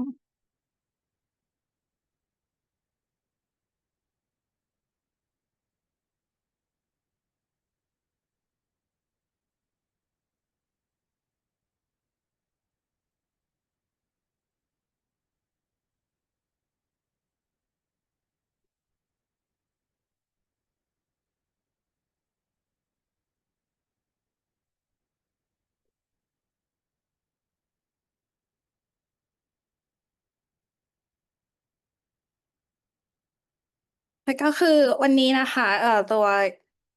Mm-hmm. แล้วก็คือวันนี้นะคะ เอ่อ ตัว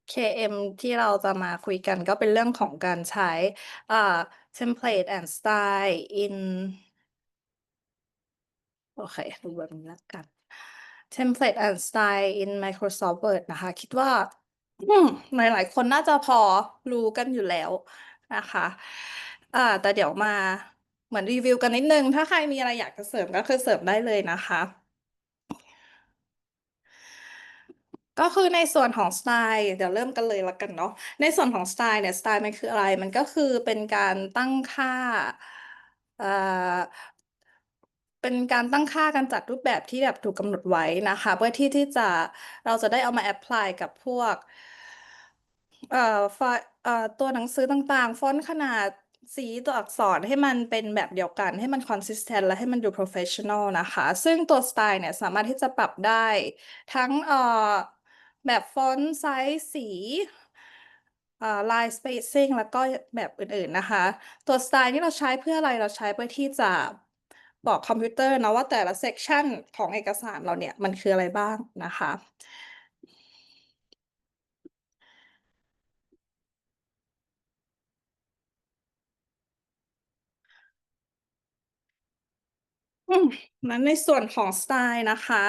KM ที่เราจะมาคุยกันก็เป็นเรื่องของการใช้เอ่อ template and style in โอเคดูแบบนี้แล้วกัน template and style in Microsoft Word นะคะ คิดว่าอืมหลายคนน่าจะพอรู้กันอยู่แล้วนะคะอ่าแต่เดี๋ยวมาเหมือนรีวิวกันนิดนึง ถ้าใครมีอะไรอยากจะเสริมก็คือเสริมได้เลยนะคะ ก็คือในส่วนของสไตล์เดี๋ยวเริ่มกันเลยละกันเนาะในส่วนของสไตล์เนี่ยสไตล์มันคืออะไร มันก็คือเป็นการตั้งค่าเอ่อเป็นการตั้งค่าการจัดรูปแบบที่แบบถูกกำหนดไว้นะคะ เพื่อที่ที่จะเราจะได้เอามาแอพพลายกับพวกเอ่อไฟล์เอ่อตัวหนังสือต่างๆ ฟอนต์ขนาดสีตัวอักษรให้มันเป็นแบบเดียวกันให้มัน consistent และให้มันดู professional นะคะ ซึ่งตัวสไตล์เนี่ยสามารถที่จะปรับได้ทั้งเอ่อ แบบฟอนต์ไซส์สีเอ่อ line spacing แล้วก็แบบอื่นๆนะคะ ตัวสไตล์ที่เราใช้เพื่ออะไรเราใช้เพื่อที่จะบอกคอมพิวเตอร์นะว่าแต่ละเซกชันของเอกสารเราเนี่ยมันคืออะไรบ้างนะคะ นั้นในส่วนของสไตล์นะคะ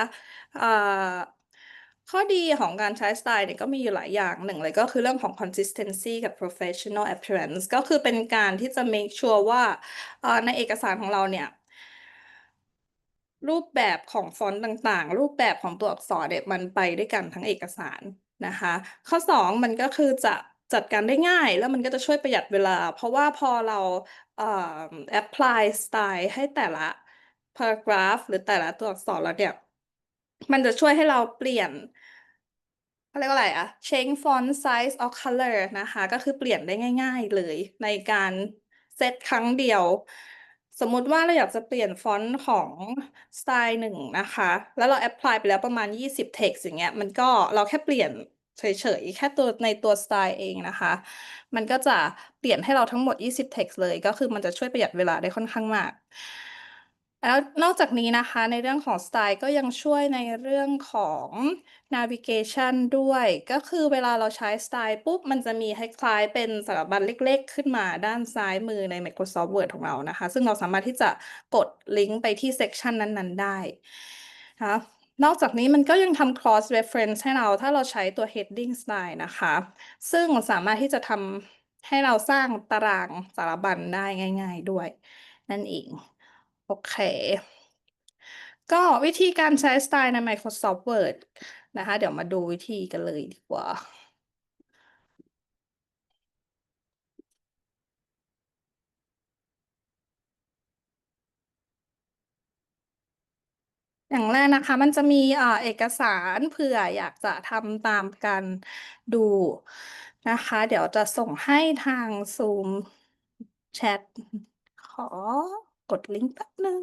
ข้อดีของการใช้สไตล์เนี่ยก็มีอยู่หลายอย่างหนึ่งเลยก็คือเรื่องของ consistency กับ professional appearance ก็คือเป็นการที่จะ make sure ว่าในเอกสารของเราเนี่ย รูปแบบของฟอนต์ต่างๆ รูปแบบของตัวอักษรเนี่ยมันไปด้วยกันทั้งเอกสารนะคะ ข้อ 2 มันก็คือจะจัดการได้ง่าย แล้วมันก็จะช่วยประหยัดเวลา เพราะว่าพอเราเอ่อ apply สไตล์ให้แต่ละ paragraph หรือแต่ละตัวอักษรแล้วเนี่ยมันจะช่วยให้เราเปลี่ยน เขาเรียกว่าอะไรอะ change font size or color นะคะ ก็คือเปลี่ยนได้ง่าย ๆ เลยในการเซตครั้งเดียว สมมุติว่าเราอยากจะเปลี่ยนฟอนต์ของสไตล์หนึ่งนะคะ แล้วเราแอพพลายไปแล้วประมาณ 20 text อย่างเงี้ย มันก็เราแค่เปลี่ยนเฉยๆ แค่ตัวในตัวสไตล์เองนะคะ มันก็จะเปลี่ยนให้เราทั้งหมด 20 text เลย ก็คือมันจะช่วยประหยัดเวลาได้ค่อนข้างมาก แล้วนอกจากนี้นะคะ ในเรื่องของสไตล์ก็ยังช่วยในเรื่องของ navigation ด้วย ก็คือเวลาเราใช้สไตล์ปุ๊บ มันจะมีคล้ายๆเป็นสารบัญเล็กๆ ขึ้นมาด้านซ้ายมือใน Microsoft Word ของเรานะคะ ซึ่งเราสามารถที่จะกดลิงก์ไปที่ section นั้นๆ ได้นะคะนอกจากนี้มันก็ยังทำ cross reference ให้เราถ้าเราใช้ตัว heading style นะคะ ซึ่งสามารถที่จะทำให้เราสร้างตารางสารบัญได้ง่าย ๆ ด้วย นั่นเอง โอเค ก็วิธีการใช้สไตล์ใน Microsoft Word นะคะ เดี๋ยวมาดูวิธีกันเลยดีกว่าอย่างแรกนะคะ มันจะมีเอ่อเอกสารเผื่ออยากจะทำตามกันดูนะคะ เดี๋ยวจะส่งให้ทาง Zoom แชทขอ กดลิงก์แป๊บนึง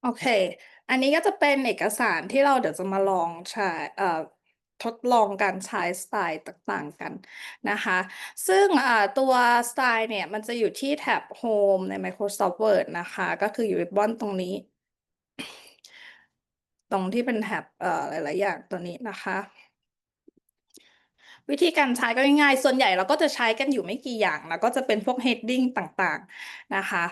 โอเค อันนี้ก็จะเป็นเอกสารที่เราเดี๋ยวจะมาลองใช้เอ่อทดลองการใช้สไตล์ต่างๆกันนะคะ ซึ่งตัวสไตล์เนี่ยมันจะอยู่ที่แท็บ Home ใน Microsoft Word นะคะ ก็คืออยู่ริบบอนตรงนี้ ตรงที่เป็นแท็บหลายๆอย่างตัวนี้นะคะ วิธีการใช้ก็ง่ายๆ ส่วนใหญ่เราก็จะใช้กันอยู่ไม่กี่อย่างแล้วก็จะเป็นพวก heading ต่างๆนะคะ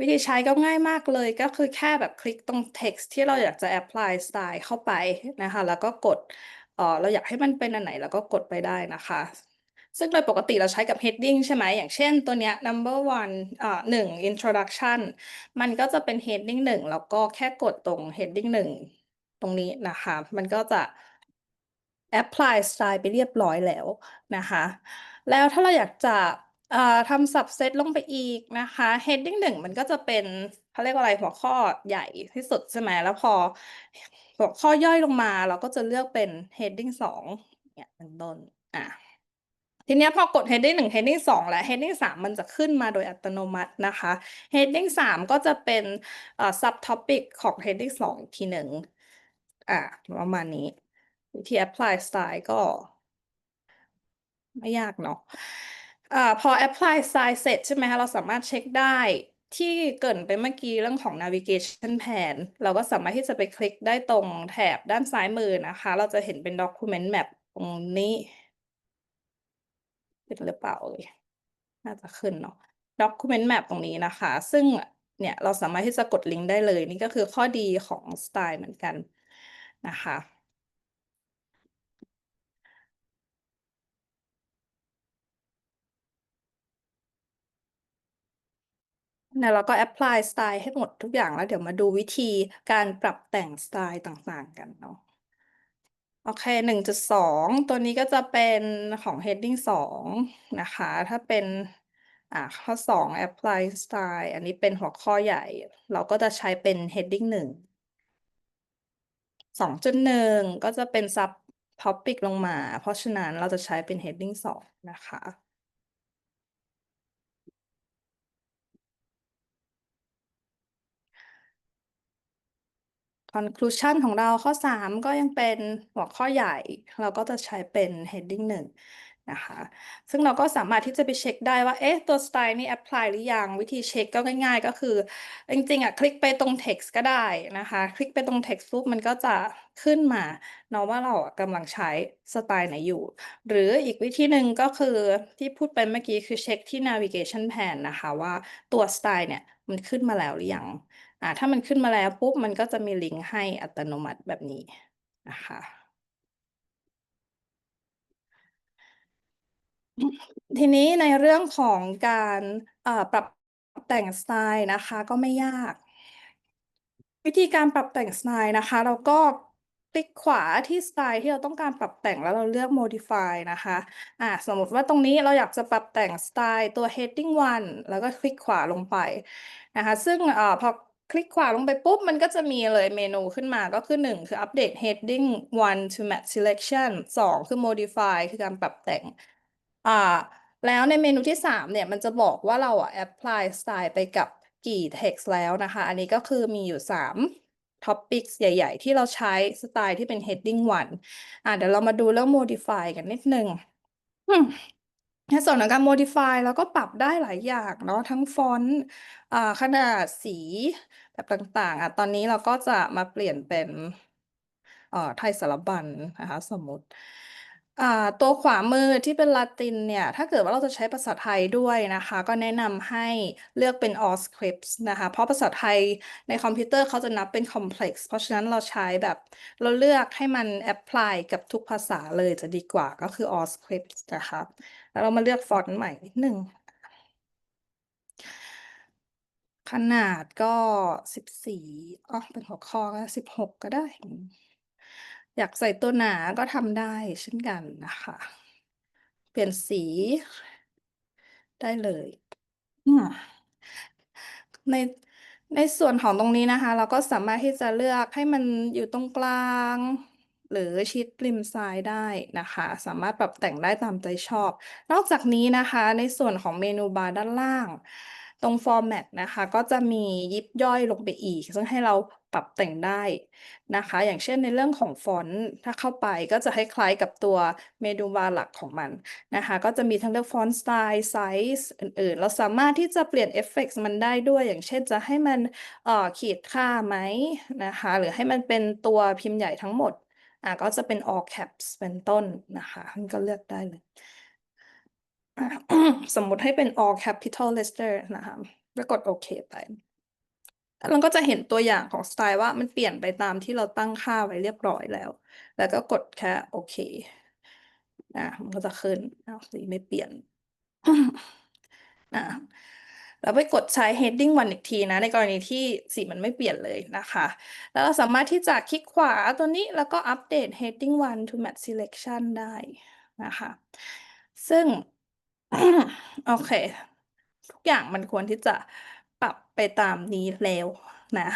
วิธีใช้ก็ง่ายมากเลยก็คือแค่แบบคลิกตรง text ที่เราอยากจะ apply style เข้าไปนะคะ แล้วก็กดเออเราอยากให้มันเป็นอันไหนเราก็กดไปได้นะคะ ซึ่งโดยปกติเราใช้กับ heading ใช่ไหมอย่างเช่นตัวเนี้ย number one อ่าหนึ่ง introduction มันก็จะเป็น heading หนึ่งแล้วก็แค่กดตรง heading หนึ่งตรงนี้นะคะ มันก็จะ apply style ไปเรียบร้อยแล้วนะคะ แล้วถ้าเราอยากจะทำ subset ลงไปอีกนะคะ heading หนึ่งมันก็จะเป็นเขาเรียกว่าอะไรหัวข้อใหญ่ที่สุดใช่ไหมแล้วพอหัวข้อย่อยลงมาเราก็จะเลือกเป็น heading สองเนี่ยเป็นต้นอะทีนี้พอกด heading หนึ่ง heading สองและ heading สามมันจะขึ้นมาโดยอัตโนมัตินะคะ heading สามก็จะเป็น subtopic ของ heading สองอีกทีหนึ่งอะประมาณนี้ วิธี apply style ก็ ไม่ยากเนาะอ่าพอ apply style เสร็จใช่ไหมคะเราสามารถเช็คได้ที่เกรินไปเมื่อกี้เรื่องของ navigation pane เราก็สามารถที่จะไปคลิกได้ตรงแถบด้านซ้ายมือนะคะ เราจะเห็นเป็น document map ตรงนี้เป็นหรือเปล่าเอ่ยน่าจะขึ้นเนาะ document map ตรงนี้นะคะ ซึ่งเนี่ยเราสามารถที่จะกดลิงก์ได้เลย นี่ก็คือข้อดีของ style เหมือนกันนะคะ เนี่ยเราก็ apply สไตล์ให้หมดทุกอย่างแล้ว เดี๋ยวมาดูวิธีการปรับแต่งสไตล์ต่างๆกันเนาะโอเคหนึ่งจุดสองตัวนี้ก็จะเป็นของ heading สองนะคะ ถ้าเป็นอ่าข้อสอง apply style อันนี้เป็นหัวข้อใหญ่ เราก็จะใช้เป็น heading หนึ่งสองจุดหนึ่งก็จะเป็น sub topic ลงมา เพราะฉะนั้นเราจะใช้เป็น heading สองนะคะ conclusion ของเราข้อ 3 ก็ยังเป็นหัวข้อใหญ่ เราก็จะใช้เป็น heading 1 นะคะ ซึ่งเราก็สามารถที่จะไปเช็คได้ว่า เอ๊ะ ตัวสไตล์นี้ apply หรือยัง วิธีเช็คก็ง่ายๆ ก็คือ จริงๆอะคลิกไปตรง text ก็ได้นะคะ คลิกไปตรง text ปุ๊บมันก็จะขึ้นมาเนาะว่าเราอะกำลังใช้สไตล์ไหนอยู่ หรืออีกวิธีหนึ่งก็คือที่พูดไปเมื่อกี้คือเช็คที่ navigation pane นะคะว่าตัวสไตล์เนี่ยมันขึ้นมาแล้วหรือยัง อ่าถ้ามันขึ้นมาแล้วปุ๊บมันก็จะมีลิงก์ให้อัตโนมัติแบบนี้นะคะทีนี้ในเรื่องของการปรับแต่งสไตล์นะคะ ก็ไม่ยาก วิธีการปรับแต่งสไตล์นะคะ เราก็คลิกขวาที่สไตล์ที่เราต้องการปรับแต่งแล้วเราเลือก modify นะคะอ่าสมมติว่าตรงนี้เราอยากจะปรับแต่งสไตล์ตัว heading 1 แล้วก็คลิกขวาลงไปนะคะ ซึ่งอพอ คลิกขวาลงไปปุ๊บ มันก็จะมีเลยเมนูขึ้นมาก็คือ 1 คือ update heading 1 to match selection 2 คือ modify คือการปรับแต่งอ่าแล้วในเมนูที่ 3 เนี่ย มันจะบอกว่าเราอะ apply style ไปกับกี่ text แล้วนะคะ อันนี้ก็คือมีอยู่ 3 topics ใหญ่ ๆ ที่เราใช้สไตล์ที่เป็น heading 1อ่าเดี๋ยวเรามาดูเรื่อง modify กันนิดนึง ในส่วนของการ modify เราก็ปรับได้หลายอย่างเนาะทั้งฟอนต์อ่าขนาดสีแบบต่างๆอะตอนนี้เราก็จะมาเปลี่ยนเป็นเอ่อไทยสารบัญนะคะสมมติ อ่า ตัวขวามือที่เป็นลาตินเนี่ย ถ้าเกิดว่าเราจะใช้ภาษาไทยด้วยนะคะ ก็แนะนำให้เลือกเป็น all scripts นะคะ เพราะภาษาไทยในคอมพิวเตอร์เขาจะนับเป็น complex เพราะฉะนั้นเราใช้แบบ เราเลือกให้มัน apply กับทุกภาษาเลยจะดีกว่าก็คือ all scripts นะคะแล้วเรามาเลือกฟอนต์ใหม่นิดนึงขนาดก็สิบสี่อ๋อเป็นหัวข้อก็สิบหกก็ได้ อยากใส่ตัวหนาก็ทำได้เช่นกันนะคะ เปลี่ยนสีได้เลยอืมในในส่วนของตรงนี้นะคะ เราก็สามารถที่จะเลือกให้มันอยู่ตรงกลาง หรือชิดริมซ้ายได้นะคะ สามารถปรับแต่งได้ตามใจชอบ นอกจากนี้นะคะ ในส่วนของเมนูบาร์ด้านล่าง ตรง format นะคะ ก็จะมียิบย่อยลงไปอีก ซึ่งให้เราป รับแต่งได้นะคะ อย่างเช่นในเรื่องของฟอนต์ถ้าเข้าไปก็จะคล้ายๆกับตัวเมนูบาร์หลักของมันนะคะ ก็จะมีทั้งเลือกฟอนต์สไตล์ไซส์อื่นๆ เราสามารถที่จะเปลี่ยนเอฟเฟกต์มันได้ด้วย อย่างเช่นจะให้มันเอ่อขีดค่าไหมนะคะ หรือให้มันเป็นตัวพิมพ์ใหญ่ทั้งหมดอะก็จะเป็น all caps เป็นต้นนะคะมันก็เลือกได้เลยสมมุติให้เป็น all capital letter นะคะแล้วกดโอเคไป เราก็จะเห็นตัวอย่างของสไตล์ว่ามันเปลี่ยนไปตามที่เราตั้งค่าไว้เรียบร้อยแล้ว แล้วก็กดแค่โอเคอะมันก็จะขึ้นอ้าวสีไม่เปลี่ยนอะแล้วไปกดใช้ heading 1อีกทีนะ ในกรณีที่สีมันไม่เปลี่ยนเลยนะคะ แล้วเราสามารถที่จะคลิกขวาตัวนี้แล้วก็อัปเดต heading 1 to match selection ได้นะคะ ซึ่ง โอเค ทุกอย่างมันควรที่จะ ปรับไปตามนี้แล้วนะ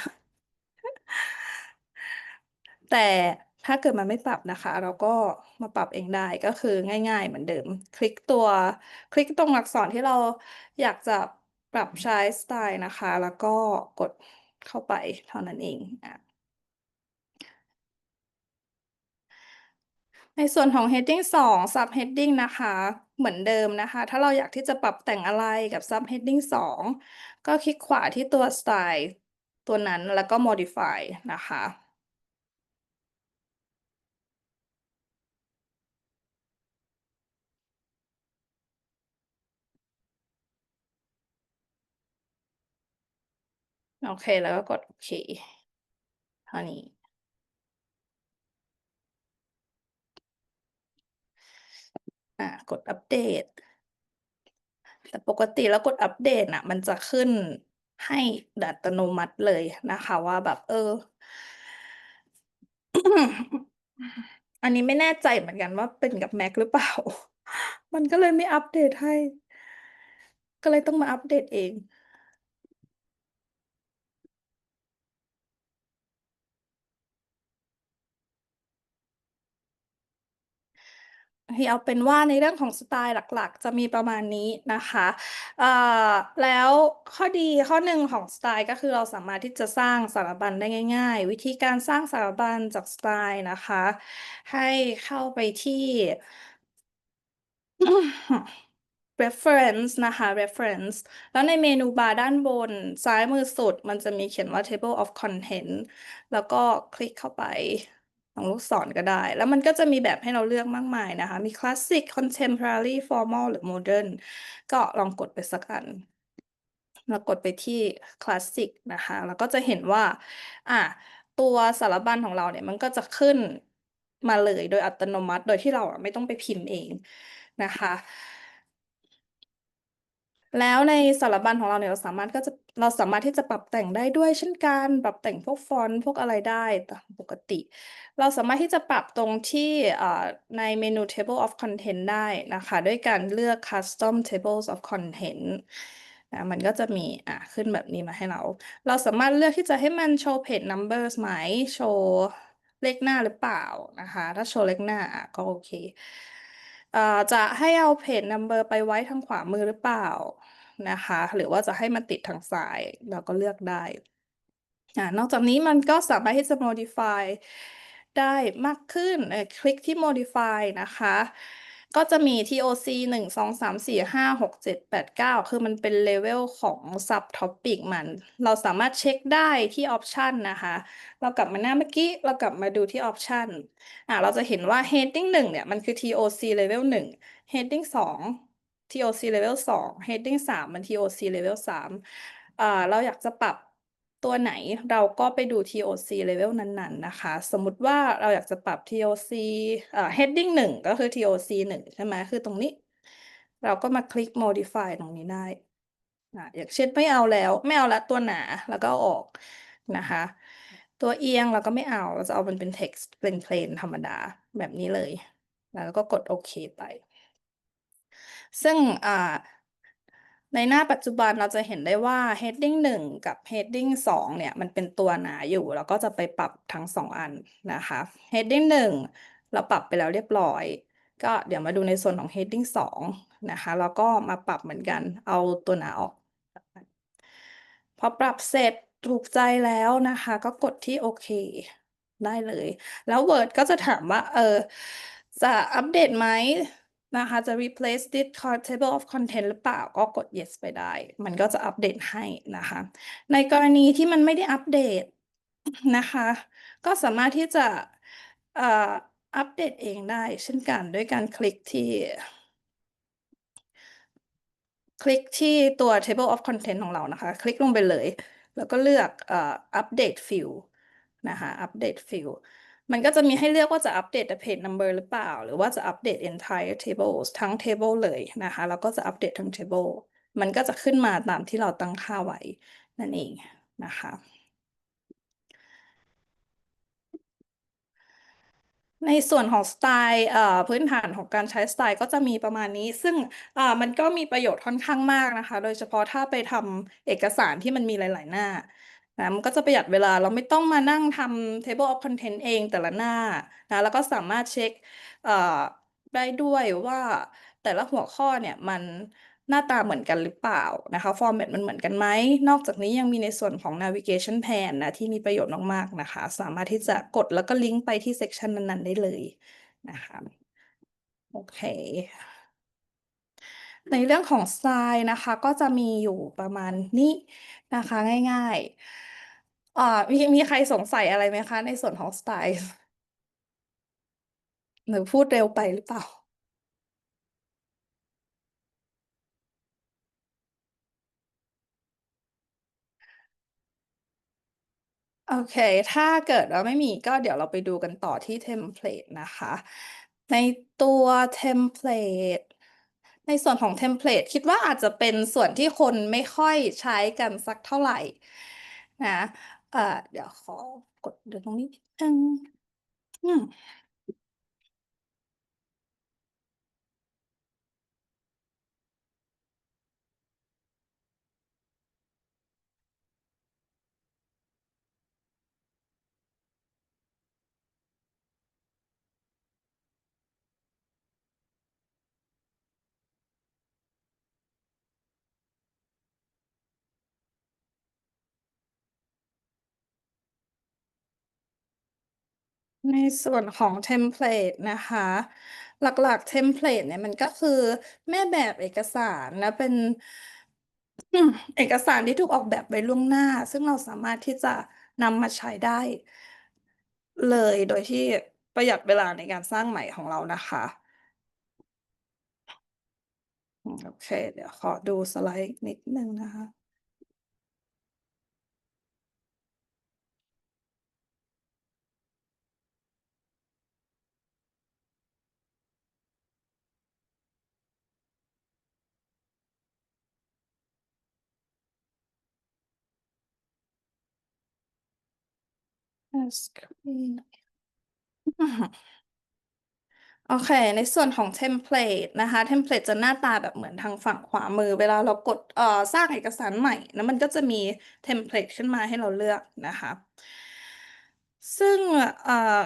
แต่ถ้าเกิดมันไม่ปรับนะคะ เราก็มาปรับเองได้ก็คือง่าย ๆ เหมือนเดิม คลิกตัว คลิกตรงอักษรที่เราอยากจะปรับใช้สไตล์นะคะ แล้วก็กดเข้าไปเท่านั้นเองอะ ในส่วนของ heading 2 sub heading นะคะ เหมือนเดิมนะคะ ถ้าเราอยากที่จะปรับแต่งอะไรกับ sub heading 2 ก็คลิกขวาที่ตัว style ตัวนั้นแล้วก็ modify นะคะโอเค แล้วก็กดโอเคเท่านี้ อ่ากดอัปเดต แต่ปกติแล้วกดอัปเดตน่ะ มันจะขึ้นให้อัตโนมัติเลยนะคะ ว่าแบบ เออ อันนี้ไม่แน่ใจเหมือนกันว่าเป็นกับ Mac หรือเปล่า มันก็เลยไม่อัปเดตให้ ก็เลยต้องมาอัปเดตเอง ที่เอาเป็นว่าในเรื่องของสไตล์หลักๆ จะมีประมาณนี้นะคะแล้วข้อดีข้อหนึ่งของสไตล์ก็คือเราสามารถที่จะสร้างสารบัญได้ง่าย ๆ วิธีการสร้างสารบัญจากสไตล์นะคะ ให้เข้าไปที่ reference นะคะ reference แล้วในเมนูบาร์ด้านบน ซ้ายมือสุด มันจะมีเขียนว่า table of content แล้วก็คลิกเข้าไป ของลูกศรก็ได้ แล้วมันก็จะมีแบบให้เราเลือกมากมายนะคะ มี classic contemporary formal หรือโมเดิร์นก็ลองกดไปสักอันแล้วกดไปที่คลาสสิกนะคะแล้วก็จะเห็นว่า อะตัวสารบัญของเราเนี่ยมันก็จะขึ้นมาเลยโดยอัตโนมัติโดยที่เราอะไม่ต้องไปพิมพ์เองนะคะ แล้วในสารบัญของเราเนี่ยเราสามารถก็จะเราสามารถที่จะปรับแต่งได้ด้วยเช่นกันปรับแต่งพวกฟอนต์พวกอะไรได้ตามปกติ เราสามารถที่จะปรับตรงที่ในเมนู table of content ได้นะคะด้วยการเลือก custom tables of content นะมันก็จะมีอะขึ้นแบบนี้มาให้เรา เราสามารถเลือกที่จะให้มันโชว์ page numbers ไหมโชว์เลขหน้าหรือเปล่านะคะ ถ้าโชว์เลขหน้าอะก็โอเค เอ่อจะให้เอาเพจ number ไปไว้ทางขวามือหรือเปล่านะคะ หรือว่าจะให้มันติดทางซ้ายเราก็เลือกได้อ่านอกจากนี้มันก็สามารถที่จะ modify ได้มากขึ้นคลิกที่ modify นะคะ ก็จะมี TOC หนึ่งสองสามสี่ห้าหกเจ็ดแปดเก้าคือมันเป็นเลเวลของ sub topic มัน เราสามารถเช็คได้ที่ option นะคะ เรากลับมาหน้าเมื่อกี้ เรากลับมาดูที่ option อ่าเราจะเห็นว่า heading หนึ่งเนี่ย มันคือ TOC level หนึ่ง heading สอง TOC level สอง heading สามมัน TOC level สามอ่าเราอยากจะปรับ ตัวไหนเราก็ไปดู TOC level นั้นๆ นะคะ สมมุติว่าเราอยากจะปรับ TOC อ่า heading หนึ่งก็คือ TOC หนึ่งใช่ไหมคือตรงนี้ เราก็มาคลิก modify ตรงนี้ได้อ่าอย่างเช่นไม่เอาแล้ว ไม่เอาล้วตัวหนา แล้วก็ออกนะคะ ตัวเอียงเราก็ไม่เอา เราจะเอามันเป็น text เป็น plain ธรรมดาแบบนี้เลย แล้วก็กดโอเคไป ซึ่งอ่า ในหน้าปัจจุบันเราจะเห็นได้ว่า heading 1 กับ heading 2 เนี่ย มันเป็นตัวหนาอยู่เราก็จะไปปรับทั้ง 2 อันนะคะ heading 1 เราปรับไปแล้วเรียบร้อย ก็เดี๋ยวมาดูในส่วนของ heading 2 นะคะ แล้วก็มาปรับเหมือนกัน เอาตัวหนาออก พอปรับเสร็จถูกใจแล้วนะคะ ก็กดที่โอเคได้เลย แล้ว Word ก็จะถามว่า เออ จะอัปเดตไหม นะคะจะ replace this table of content หรือเปล่าก็กด yes ไปได้ มันก็จะอัปเดตให้นะคะ ในกรณีที่มันไม่ได้อัปเดตนะคะ ก็สามารถที่จะอัปเดตเองได้ เช่นกันด้วยการคลิกที่ คลิกที่ตัว table of content ของเรานะคะ คลิกลงไปเลย แล้วก็เลือกอ่อ update field นะคะ update field มันก็จะมีให้เลือกว่าจะ update the page number หรือเปล่า หรือว่าจะ update entire tables ทั้ง table เลยนะคะ แล้วก็จะ update ทั้ง table มันก็จะขึ้นมาตามที่เราตั้งค่าไว้นั่นเองนะคะ ในส่วนของสไตล์พื้นฐานของการใช้สไตล์ก็จะมีประมาณนี้ ซึ่งมันก็มีประโยชน์ค่อนข้างมากนะคะ โดยเฉพาะถ้าไปทำเอกสารที่มันมีหลาย ๆ หน้า นะมันก็จะประหยัดเวลาเราไม่ต้องมานั่งทำ table of content เองแต่ละหน้านะแล้วก็สามารถเช็คได้ด้วยว่าแต่ละหัวข้อเนี่ยมันหน้าตาเหมือนกันหรือเปล่านะคะฟอร์แมตมันเหมือนกันไหม นอกจากนี้ยังมีในส่วนของ navigation pane นะ ที่มีประโยชน์มาก ๆ นะคะ สามารถที่จะกดแล้วก็ลิงก์ไปที่ section นั้น ๆ ได้เลยนะคะโอเค ในเรื่องของสไตล์นะคะ ก็จะมีอยู่ประมาณนี้นะคะง่าย ๆ อ่ามีมีใครสงสัยอะไรไหมคะ ในส่วนของสไตล์หรือพูดเร็วไปหรือเปล่า โอเค ถ้าเกิดว่าไม่มีก็เดี๋ยวเราไปดูกันต่อที่เทมเพลตนะคะ ในตัวเทมเพลตในส่วนของเทมเพลตคิดว่าอาจจะเป็นส่วนที่คนไม่ค่อยใช้กันสักเท่าไหร่นะ เอ่อ เดี๋ยวขอกดดูตรงนี้นิดนึง อืม ในส่วนของเทมเพลตนะคะ หลักๆเทมเพลตเนี่ยมันก็คือแม่แบบเอกสารนะเป็นอืมเอกสารที่ถูกออกแบบไว้ล่วงหน้า ซึ่งเราสามารถที่จะนำมาใช้ได้ เลยโดยที่ประหยัดเวลาในการสร้างใหม่ของเรานะคะ อืมโอเค เดี๋ยวขอดูสไลด์นิดนึงนะคะ screen อือฮึโอเค ในส่วนของเทมเพลตนะคะ เทมเพลตจะหน้าตาแบบเหมือนทางฝั่งขวามือ เวลาเรากดเอ่อสร้างเอกสารใหม่แล้วมันก็จะมีเทมเพลตขึ้นมาให้เราเลือกนะคะ ซึ่งเอ่อ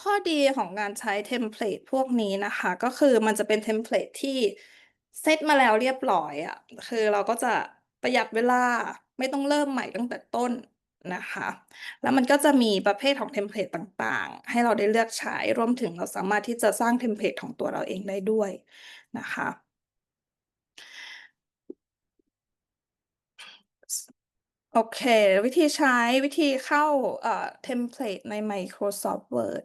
ข้อดีของการใช้เทมเพลตพวกนี้นะคะ ก็คือมันจะเป็นเทมเพลตที่เซตมาแล้วเรียบร้อยอะคือเราก็จะประหยัดเวลาไม่ต้องเริ่มใหม่ตั้งแต่ต้น นะคะ แล้วมันก็จะมีประเภทของเทมเพลตต่างๆ ให้เราได้เลือกใช้ รวมถึงเราสามารถที่จะสร้างเทมเพลตของตัวเราเองได้ด้วยนะคะ โอเค วิธีใช้วิธีเข้าเอ่อเทมเพลตใน Microsoft Word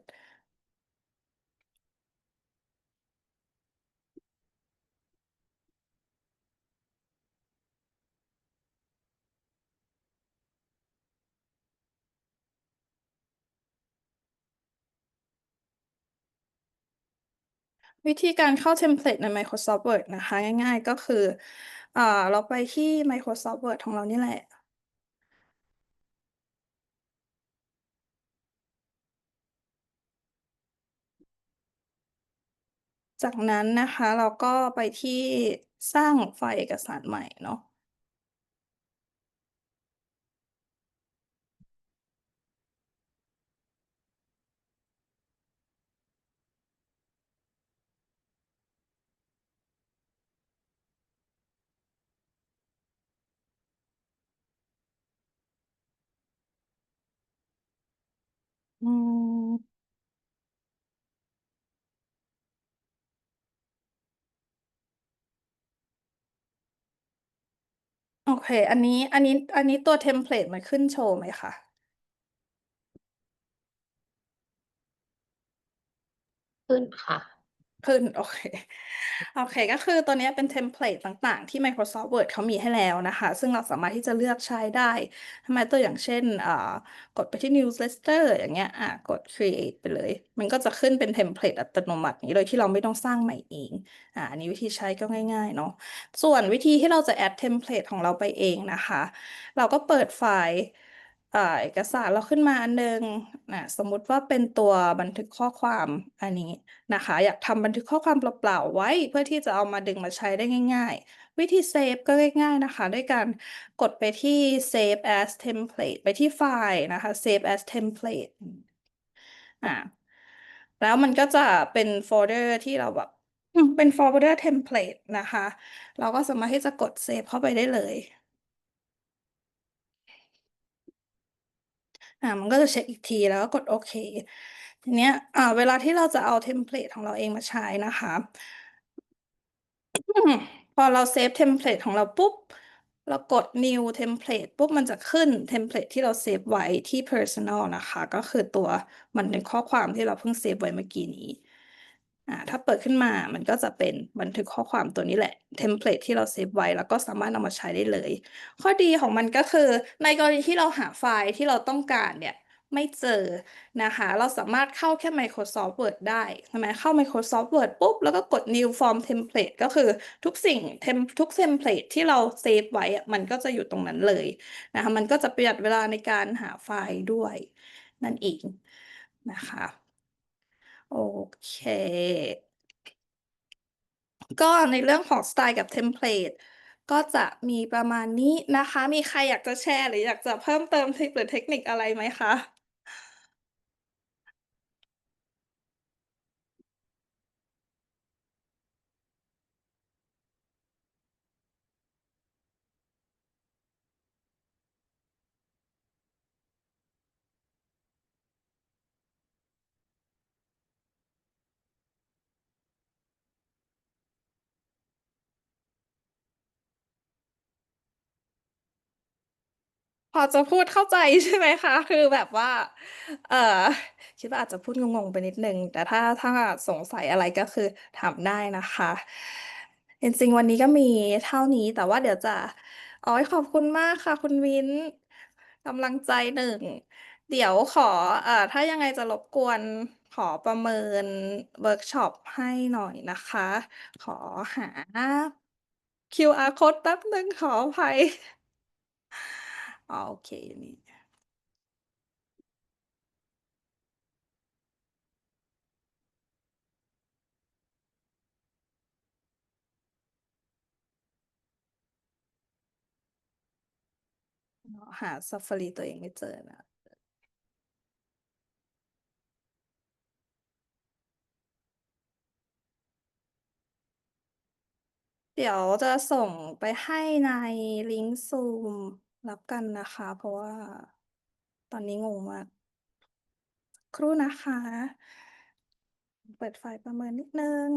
วิธีการเข้าเทมเพลตใน Microsoft Word นะคะ ง่ายๆก็คือเอ่าเราไปที่ Microsoft Word ของเรานี่แหละ จากนั้นนะคะ เราก็ไปที่สร้างไฟล์เอกสารใหม่เนาะ อืม โอ เค อันนี้ อันนี้ อันนี้ตัวเทมเพลตมันขึ้นโชว์ไหมคะ ขึ้นค่ะ ขึ้น โอเค โอเค ก็คือตัวเนี้ยเป็นเทมเพลตต่าง ๆ ที่ Microsoft Word เขามีให้แล้วนะคะ ซึ่งเราสามารถที่จะเลือกใช้ได้ทำไมตัวอย่างเช่นอ่ากดไปที่ Newsletter อย่างเงี้ยอ่ากด Create ไปเลย มันก็จะขึ้นเป็นเทมเพลตอัตโนมัติอย่างงี้โดยที่เราไม่ต้องสร้างใหม่เองอ่าอันนี้วิธีใช้ก็ง่าย ๆ เนาะส่วนวิธีที่เราจะ add เทมเพลตของเราไปเองนะคะ เราก็เปิดไฟล์ อ่าเอกสารเราขึ้นมาอันหนึ่งอ่าสมมุติว่าเป็นตัวบันทึกข้อความอันนี้นะคะ อยากทำบันทึกข้อความเปล่าๆไว้ เพื่อที่จะเอามาดึงมาใช้ได้ง่าย ๆ วิธีเซฟก็ง่าย ๆนะคะ ด้วยการกดไปที่ Save as Template ไปที่ไฟล์นะคะ Save as Template อ่าแล้วมันก็จะเป็นโฟลเดอร์ที่เราแบบเป็นโฟลเดอร์เทมเพลตนะคะ เราก็สามารถที่จะกดเซฟเข้าไปได้เลย อ่ามันก็จะเช็คอีกทีแล้วก็กดโอเค ทีเนี้ยอ่าเวลาที่เราจะเอาเทมเพลตของเราเองมาใช้นะคะ พอเราเซฟเทมเพลตของเราปุ๊บ เรากด New Template ปุ๊บมันจะขึ้นเทมเพลตที่เราเซฟไว้ที่ Personal นะคะ ก็คือตัวมันเป็นข้อความที่เราเพิ่งเซฟไว้เมื่อกี้นี้ อ่าถ้าเปิดขึ้นมามันก็จะเป็นบันทึกข้อความตัวนี้แหละเทมเพลตที่เราเซฟไว้ แล้วก็สามารถนำมาใช้ได้เลย ข้อดีของมันก็คือ ในกรณีที่เราหาไฟล์ที่เราต้องการเนี่ยไม่เจอนะคะ เราสามารถเข้าแค่ Microsoft Word ได้ใช่ไหมเข้า Microsoft Word ปุ๊บ แล้วก็กด New Form Template ก็คือทุกสิ่งเทมทุกเทมเพลตที่เราเซฟไว้มันก็จะอยู่ตรงนั้นเลยนะคะ มันก็จะประหยัดเวลาในการหาไฟล์ด้วยนั่นเองนะคะ โอเค ก็ในเรื่องของสไตล์กับเทมเพลตก็จะมีประมาณนี้นะคะ มีใครอยากจะแชร์ หรืออยากจะเพิ่มเติมทริกหรือเทคนิคอะไรไหมคะ? พอจะพูดเข้าใจใช่ไหมคะ?คือแบบว่า เอ่อ คิดว่าอาจจะพูดงงๆไปนิดนึง แต่ถ้าถ้าสงสัยอะไรก็คือถามได้นะคะ จริงๆวันนี้ก็มีเท่านี้ แต่ว่าเดี๋ยวจะอ๊ยขอบคุณมากค่ะ คุณมิ้นกำลังใจหนึ่ง เดี๋ยวขอ เอ่อ ถ้ายังไงจะรบกวนขอประเมินเวิร์กช็อปให้หน่อยนะคะ ขอหา QR โคดแป๊บหนึ่งขออภัย อ๋อโอเคนี่อ๋อหา Safari ตัวเองไม่เจอนะเดี๋ยวจะส่งไปให้ในลิงก์ Zoom แรับกันนะคะ เพราะว่าตอนนี้งงมากครู่นะคะ เปิดไฟล์ประเมินนิดนึง